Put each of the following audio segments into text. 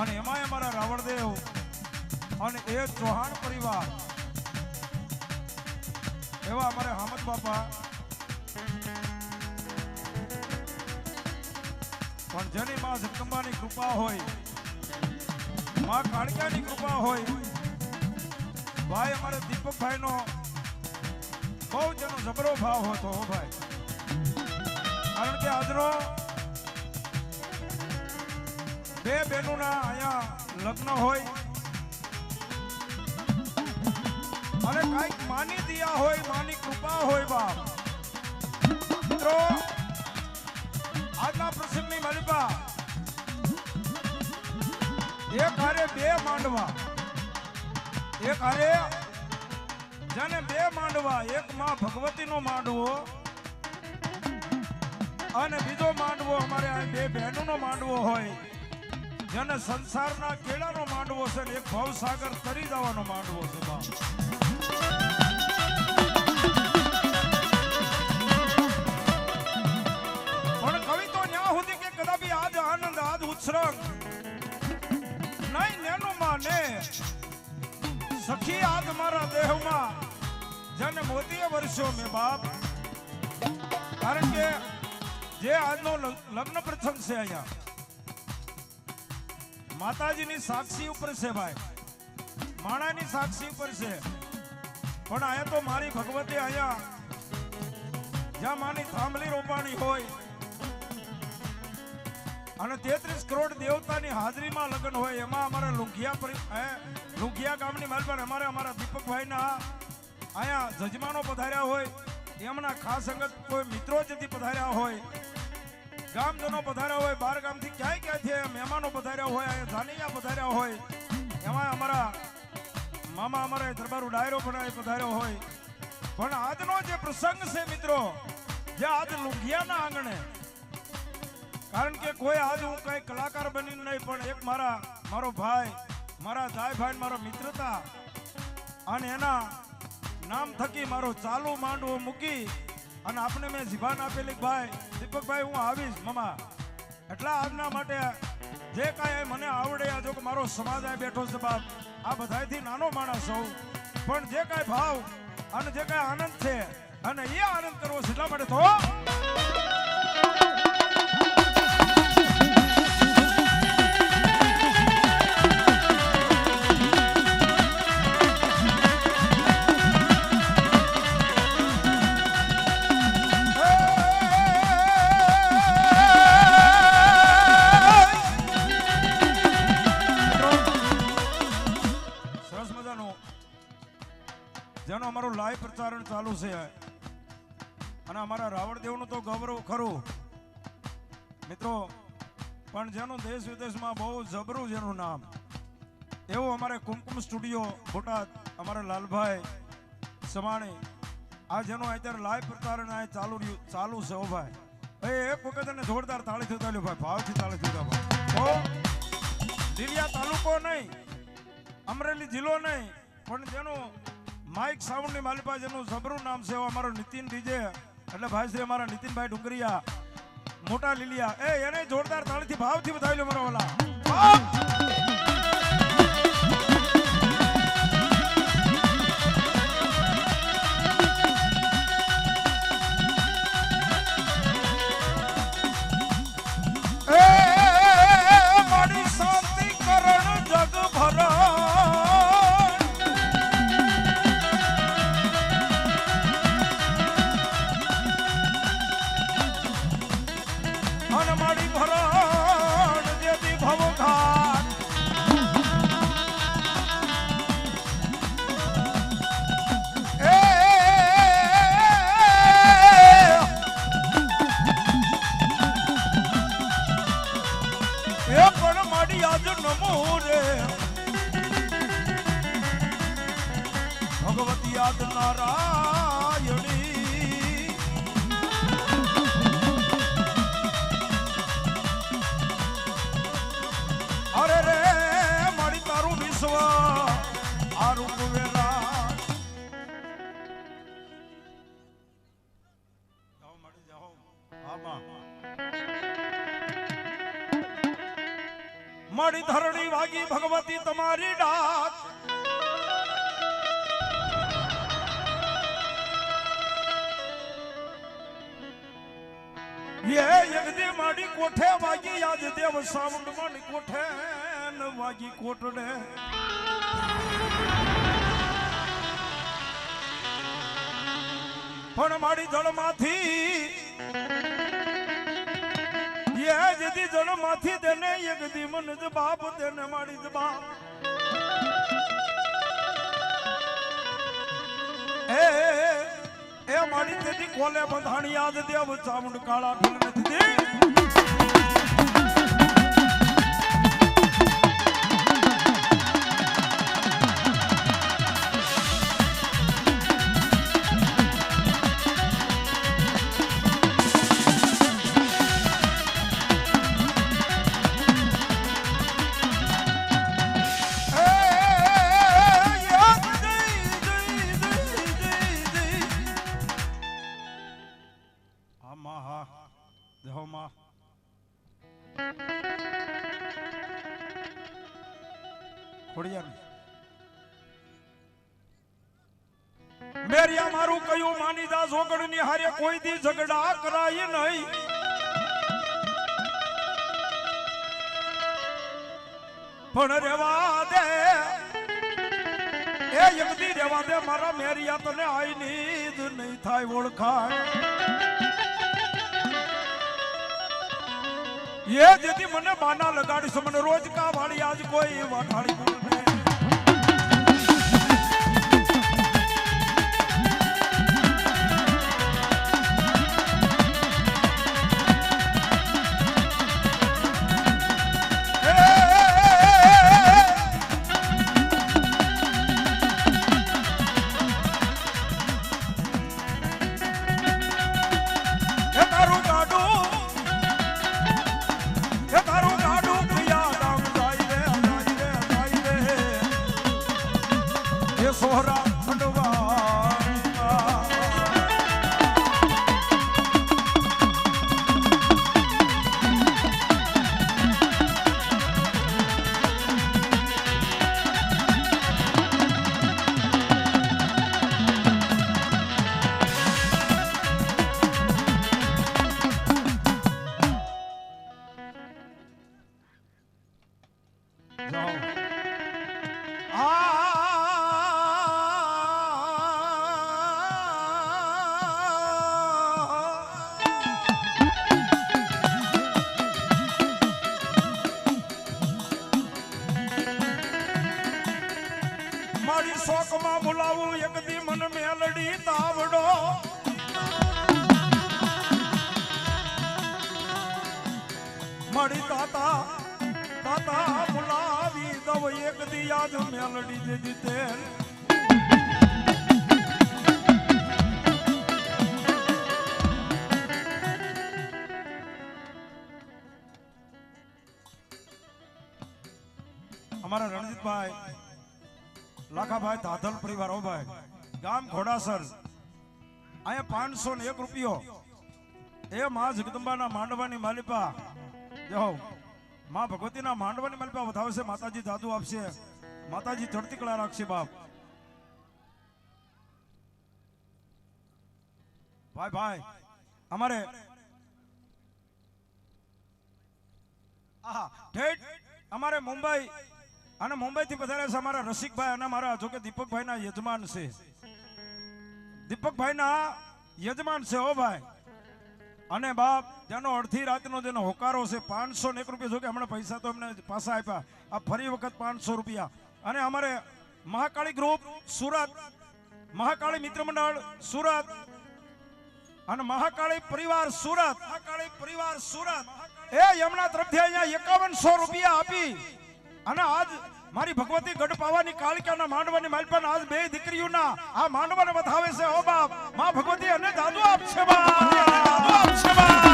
અને એમાંય અમારા રાવણદેવ અને એ ચૌહાણ પરિવાર, એવા અમારે હામદ બાપા. પણ જેની માં જગદંબાની કૃપા હોય, માં કાળિયાની કૃપા હોય, ભાઈ અમારે દીપકભાઈ નો બહુ જેનો જબરો ભાવ હતો ભાઈ. કારણ કે આજનો બે બહેનોના અહીંયા લગ્ન હોય. અને કાંઈક માની દિયા હોય, માની કૃપા હોય બાપ. મિત્રો, આજના પ્રસંગની માલિકા એક હારે બે માંડવા. એક હારે જાને બે માંડવા. એક માં ભગવતીનો માંડવો અને બીજો માંડવો. અમારે બે બહેનોનો માંડવો હોય. જેને સંસારના કેળાનો માંડવો છે ને એક ભવસાગર તરી જવાનો માંડવો છે પણ કવિ તો ન્યા સુધી કે કદાપી આજ આનંદ, આજ ઉત્સરંગ નહીં, નેનું માને. સખી આજ મારા દેહમાં જેને મોતીએ વર્ષો મેં બાપ. કારણ કે જે આજનો લગ્ન પ્રસંગ છે અહીંયા માતાજીની સાક્ષી ઉપર છે ભાઈ. માણાની સાક્ષી ઉપર છે. પણ અહીંયા તો મારી ભગવતી અહીંયા જ્યાં માની થાંભલી રોપાણી હોય અને તેત્રીસ કરોડ દેવતાની હાજરીમાં લગ્ન હોય, એમાં અમારા લુંઘિયા લુંઘિયા ગામની માલપાન અમારે અમારા દીપકભાઈના અહીંયા જજમાનો પધાર્યા હોય, એમના ખાસ અંગત કોઈ મિત્રો જતી પધાર્યા હોય. ગામજનો પધાર્યા હોય, બાર ગામથી ક્યાંય ક્યાંથી મહેમાનો પધાર્યા હોય, અહીંયા જાનૈયા પધાર્યા હોય, એમાં અમારા મામા અમારે દરબારુ ડાયરો પણ પધાર્યો હોય. પણ આજનો જે પ્રસંગ છે મિત્રો, જે આજ લુંઘિયાના આંગણે, કારણ કે કોઈ આજ હું કઈ કલાકાર બની નહીં, પણ એક મારા, મારો ભાઈ, મારા દાય ભાઈ મારો મિત્રતા, અને એના નામ થકી મારો ચાલુ માંડવો મૂકી, અને આપને મેં જીભાન આપેલી ભાઈ દીપકભાઈ હું આવીશ, મમા. એટલા આજના માટે જે કાંઈ મને આવડે આ જો કે મારો સમાજ આ બેઠો છે બાપ. આ બધાયથી નાનો માણસ હોઉં. પણ જે કાંઈ ભાવ અને જે કાંઈ આનંદ છે, અને એ આનંદ કરવો છે એટલા માટે તો વિદેશમાં બહુ જબરું એનું નામ. એવું અમારે કુમકુમ સ્ટુડિયો બોટાદ અમારા લાલભાઈ સમાણી આ જેનું અત્યારે લાઈવ પ્રસારણ આ ચાલુ રહ્યું, ચાલુ છે ઓ ભાઈ. એ એક વખત એને જોરદાર તાળી થતા ભાઈ, ભાવથી તાળી થતા ભાઈ. લીલિયા તાલુકો નહીં, અમરેલી જિલ્લો નહીં, પણ જેનું માઇક સાઉન્ડની માલિપા જેનું જબરું નામ છે એવો અમારો નીતિન ડીજે. એટલે ભાઈ શ્રી અમારા નીતિનભાઈ ડુંગરિયા મોટા લીલિયા. એ એને જોરદાર તાળીથી ભાવથી બતાવી લો મારો વાલા. ભગવતી ના નારાયણી માડી કોઠે વાગી આજ દેવ સાઉન્ડ માડી કોઠે ન વાગી કોટડે. પણ માડી જળમાંથી એ જદી જળમાંથી તેને એક દી મન જ બાપ, તેને માડી જ બાપ. એ એ મારી તેથી કોલે બંધાણી, આજ દેવ ચામુંડ કાળા ફીણ દીધી કોઈ દી ઝઘડા કરાય નહીં. પણ રેવા દે. એ યમદી રેવા દે, મારા મેરિયા તને આઈ નીદ નહીં થાય ઓળખાય. એ જેથી મને બાના લગાડીશ, મને રોજ કા વાળી આજ કોઈ વાઠાળી એ સોહરા શોકમાં બોલાવું, એક દી મન મેલડી તાવડો. મળી તાતા તાતા બોલાવી દવ એક દી આજ મેલડી જે જીતે. અમારા રણજીતભાઈ લાખાભાઈ ધાધલ પરિવાર, ઓ ભાઈ. ગામ ઘોડાસર. અહીંયા પાંચસો ને એક રૂપિયો. એ માં જગદંબાના માંડવાની માલિપા. જો, માં ભગવતીના માંડવાની માલિપા વધાવશે માતાજી જાદુ આપશે. માતાજી ચડતી કળા રાખશે, બાપ. ભાઈ ભાઈ, અમારે આહા અમારે મુંબઈ અને મુંબઈ થી પધાર્યા છે અમારા રસિકભાઈ અને મારા જોકે દીપકભાઈના યજમાન છે. દીપકભાઈના યજમાન છે ઓ ભાઈ. અને બાપ, જેનો અડધી રાતનો જેનો હોકારો છે, પાંચસો ને એક રૂપિયા જોકે હમણાં પૈસા તો એમને પાછા આપ્યા. આ ફરી વખત પાંચસો રૂપિયા. અને અમારે મહાકાળી ગ્રુપ, સુરત. મહાકાળી મિત્ર મંડળ, સુરત. અને મહાકાળી પરિવાર, સુરત. મહાકાળી પરિવાર, સુરત. એ યમના તરફથી અહીંયા એકાવનસો રૂપિયા આપી. અને આજ મારી ભગવતી ગઢ પાવાની કાળિકાના માંડવાની માલપણ આજ બે દીકરીઓના આ માંડવાને બતાવે છે. ઓ બાપ, માં ભગવતી, અને દાદુ આપશે બાપ દાદુ આપશે બાપ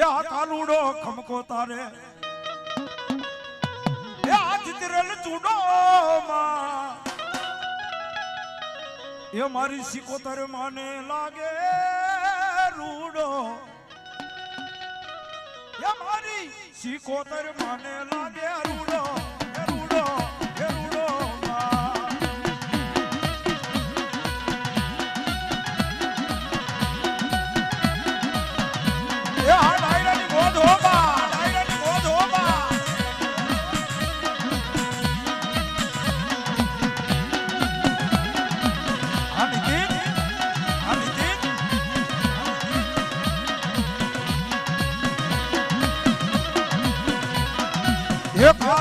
યા કાલુડો ખમકો તારે. યા ચિત્રલ ચૂડો માં એ મારી સિકો તારે માને લાગે રૂડો. યા મારી સિકો તારે માને લાગે રૂડો. Yep.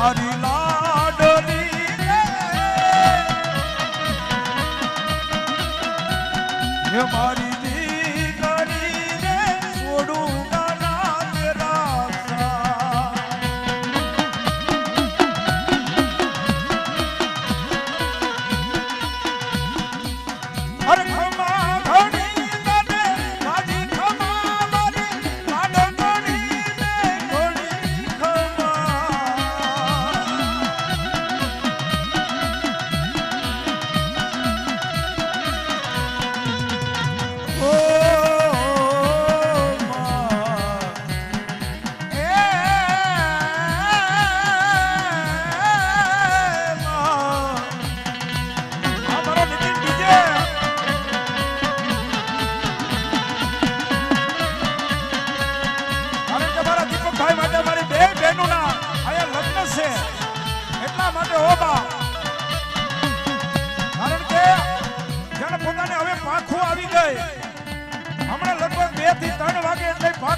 हमारी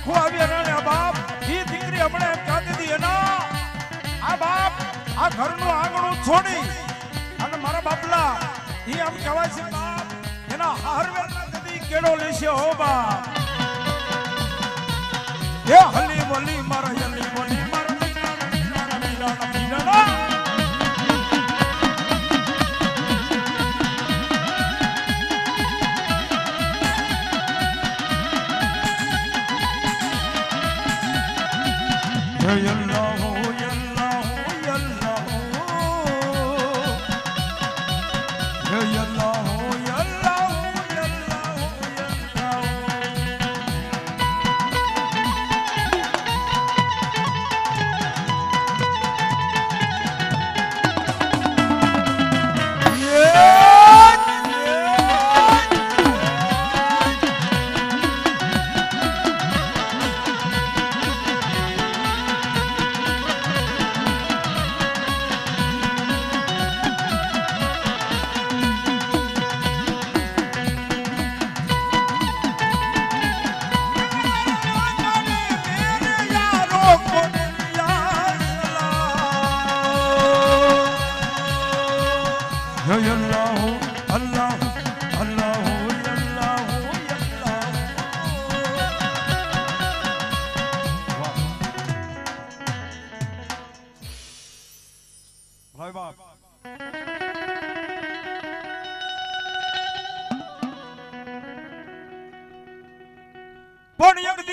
આખું આવી અને બાપ એ દીકરી હમણે એમ કાતી હતી એના, આ બાપ, આ ઘરનું આંગણું છોડી. અને મારા બાપલા એ એમ કહેવાય છે, બાપ, એના હાર હારવેર નથી કેળો લેશે હો બાપ. એ હલી બોલી મારા હલી બોલી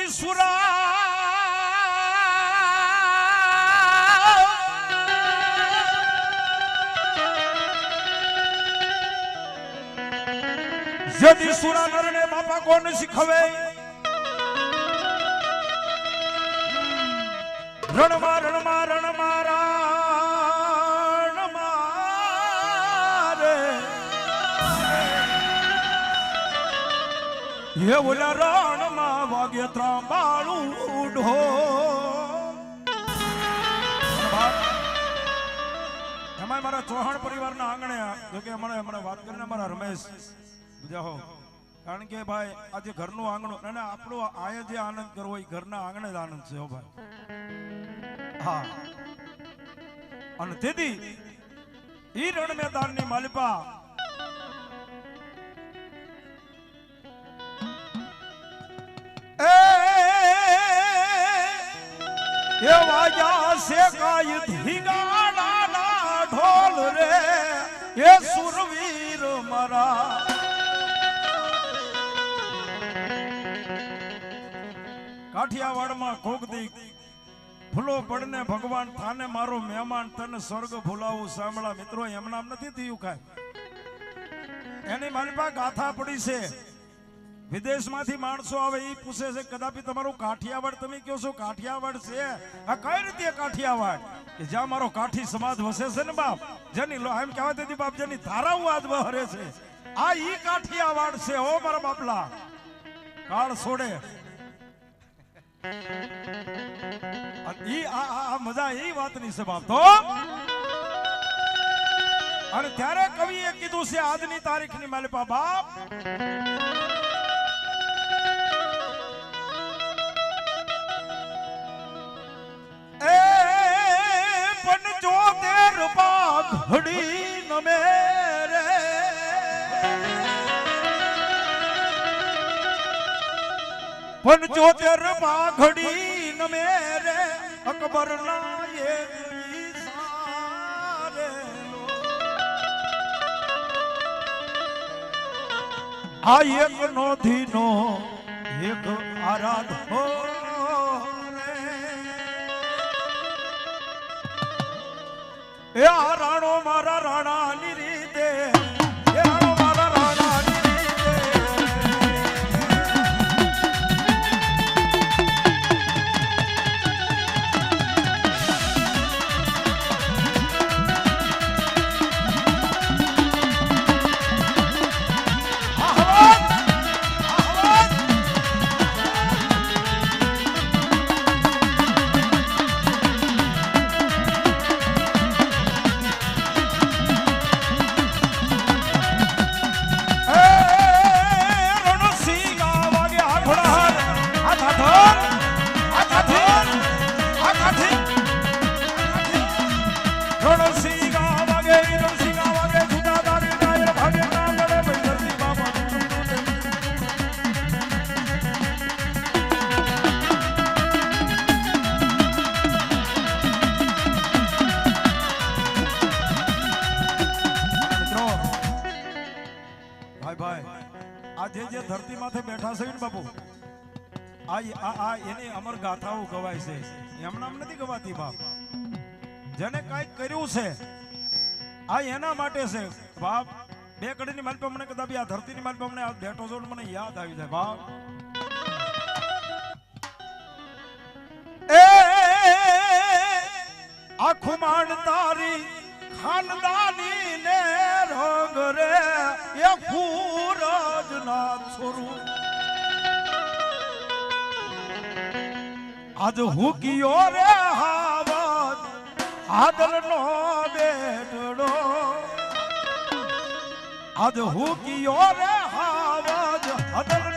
સુરા જદી સુરા નરને બાપા કોણ શીખવે? રણમાં રણમાં હે ઓલા રણમાં વાગે ત્રાંબાળું ઢો એમાં મારા ચૌહાણ પરિવારના આંગણે જો કે મને મને વાત કરીને અમારા રમેશ. જાહો કારણ કે ભાઈ આજે ઘરનું આંગણું અને આપણો આયે જે આનંદ કરવો એ ઘરના આંગણે જ આનંદ છે ભાઈ. હા. અને તેથી ઈ રણ મેદાનની માલિપા એ વાજા સે ધીગાડા ના ઢોલ રે. એ સુરવીર મારા. કાઠિયાવાડમાં કોક દી ફૂલો પડને ભગવાન થાને મારો મહેમાન તને સ્વર્ગ ભૂલાવું સાંભળા. મિત્રો, એમ નામ નથી થયું કાય એની મારી પાસે ગાથા પડી છે. વિદેશમાંથી માણસો આવે એ પૂછે છે, કદાપી તમારું કાઠિયાવાડ તમે કહો છો, કાઠિયાવાડ છે? આ કઈ રીતે કાઠિયાવાડ? કે જ્યાં મારો કાઠી સમાજ વસે છે ને બાપ, જેની લો- એમ કહેવાય તેથી બાપ, જેની ધારાઓ આજ વહરે છે. આ ઈ કાઠિયાવાડ છે, હો મારા બાપલા. કાળ છોડે. ઈ આ મજા એ વાતની છે બાપ, તો. અને ત્યારે કવિએ કીધું છે, આજની તારીખની માલિપા બાપ. પાઘડી નમે રે પંચોતેર પાઘડી નમે રે અકબર ના. આ એક નો ધીનો એક આરાધો એ આ રાણો મારા રાણાની છે. એમનામ નથી ગવાતી, બાપ. જેને કાંઈક કર્યું છે, આ એના માટે છે. બાપ, બે કડીની માલ પર મને કદાચ આ ધરતીની માલ પર મને બેઠો છો મને યાદ આવી જાય, બાપ. આખું માંડ તારી ખાનદાની ને રંગ રે, એ ફૂરજ ના છોરું. આજ હુકિયો રે હાવત આદલ નો બેટડો આજ હુકિયો રે હાવજ આદલ